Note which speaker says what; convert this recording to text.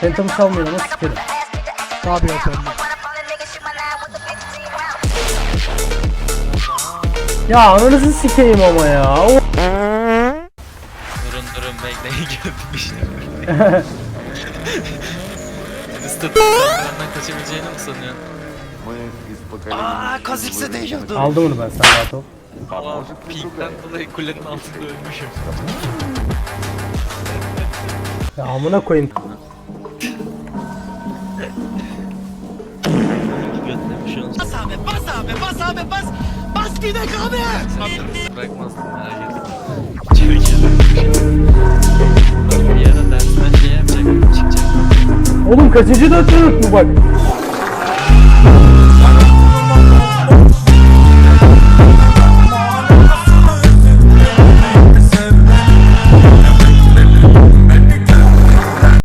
Speaker 1: Phantom'ı salmayın ama sikerim.
Speaker 2: Ne yapıyorsun sen?
Speaker 1: Ya ananızı sikeyim ama ya. O-
Speaker 3: Durun durun bekleyin geldim işte. Twister tuzaklarından kaçabileceğini mi sanıyorsun?
Speaker 4: Мы из поколения...
Speaker 3: Aa Kazikse değildi.
Speaker 1: Aldım onu ben sen rahat ol.
Speaker 3: Aa Pink'ten dolayı kulenin altında ölmüşüm.
Speaker 1: Ya amına koyayım.
Speaker 3: Götlemiş onu. Bas abi bas abi bas abi bas. Bas gidek abi. Bırakmazdım merak etme. Bir.
Speaker 1: Oğlum kaçıncı dörtlük bu bak.